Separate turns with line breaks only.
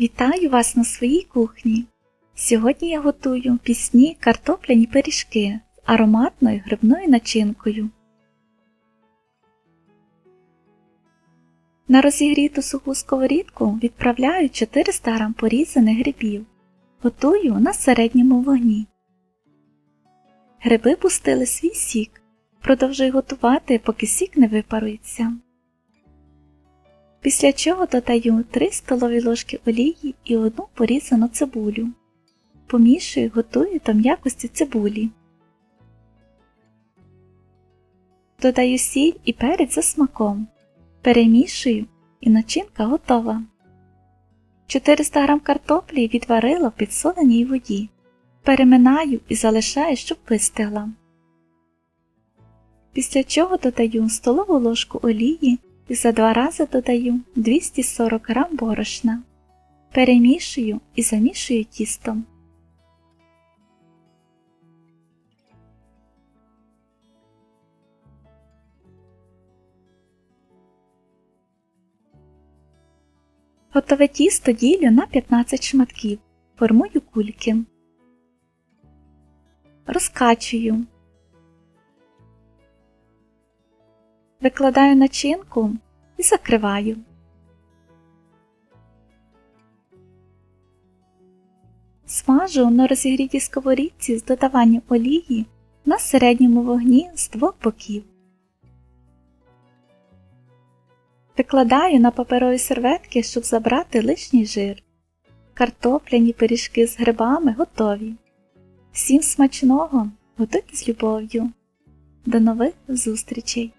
Вітаю вас на своїй кухні. Сьогодні я готую пісні картопляні пиріжки з ароматною грибною начинкою. На розігріту суху сковорідку відправляю 400 г порізаних грибів. Готую на середньому вогні. Гриби пустили свій сік. Продовжую готувати, поки сік не випарується. Після чого додаю 3 столові ложки олії і одну порізану цибулю. Помішую, готую до м'якості цибулі. Додаю сіль і перець за смаком. Перемішую і начинка готова. 400 г картоплі відварила в підсоленій воді. Переминаю і залишаю, щоб вистигла. Після чого додаю столову ложку олії за два рази додаю 240 г борошна. Перемішую і замішую тістом. Готове тісто ділю на 15 шматків. Формую кульки. Розкачую. Викладаю начинку і закриваю. Смажу на розігрітій сковорідці з додаванням олії на середньому вогні з двох боків. Викладаю на паперові серветки, щоб забрати лишній жир. Картопляні пиріжки з грибами готові. Всім смачного! Готуйте з любов'ю! До нових зустрічей!